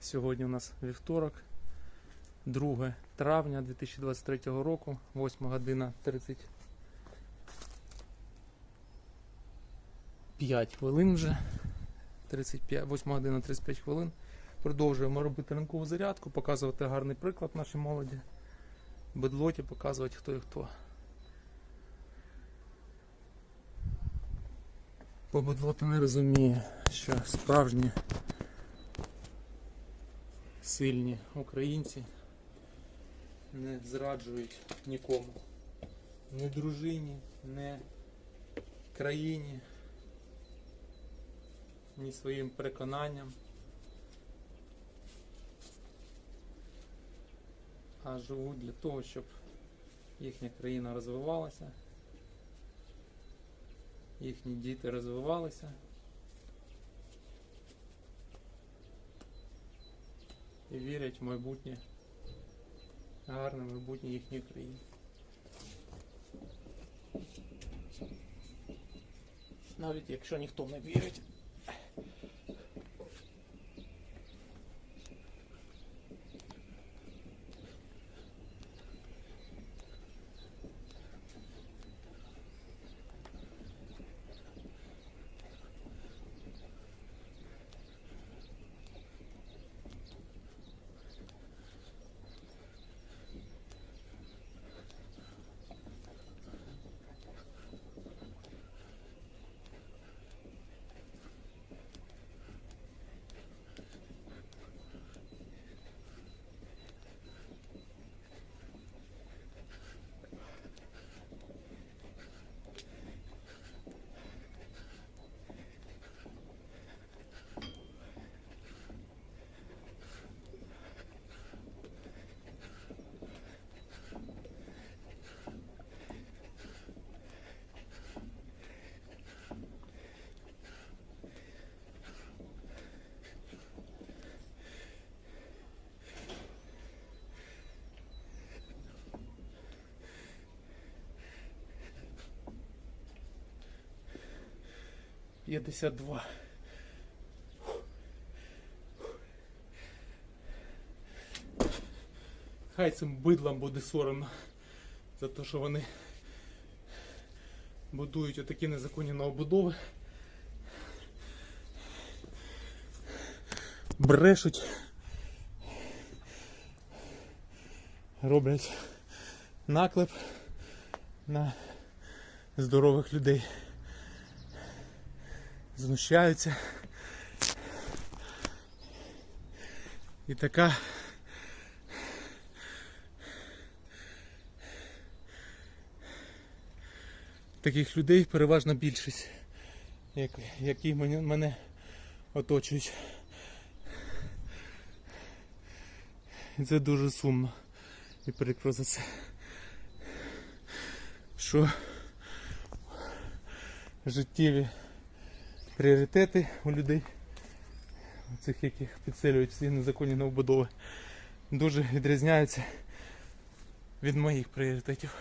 Сьогодні у нас вівторок, 2 травня 2023 року, 8 година 35 хвилин вже. 35, 8 година 35 хвилин. Продовжуємо робити ранкову зарядку, показувати гарний приклад нашій молоді. Бедлоті показувати хто і хто. Бо бедлота не розуміє, що справжні сильні українці не зраджують нікому. Ні дружині, ні країні, ні своїм переконанням. А живуть для того, щоб їхня країна розвивалася, їхні діти розвивалися. Вірять в майбутнє, гарне майбутнє їхньої країни. Навіть якщо ніхто не вірить. П'ятдесят два. Хай цим бидлам буде соромно за те, що вони будують отакі незаконні новобудови. Брешуть. Роблять наклеп на здорових людей. Знущаються. І така таких людей переважна більшість, як, які мене, оточують. І це дуже сумно і прикро за це. Що життєві пріоритети у людей, у цих яких підселюють всі незаконні новобудови, дуже відрізняються від моїх пріоритетів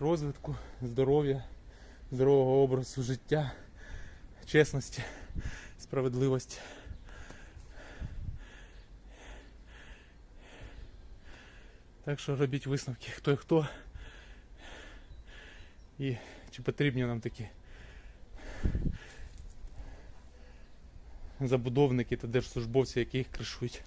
розвитку, здоров'я, здорового образу життя, чесності, справедливості. Так що робіть висновки, хто і хто. І чи потрібні нам такі забудовники та держслужбовці, які їх кришують.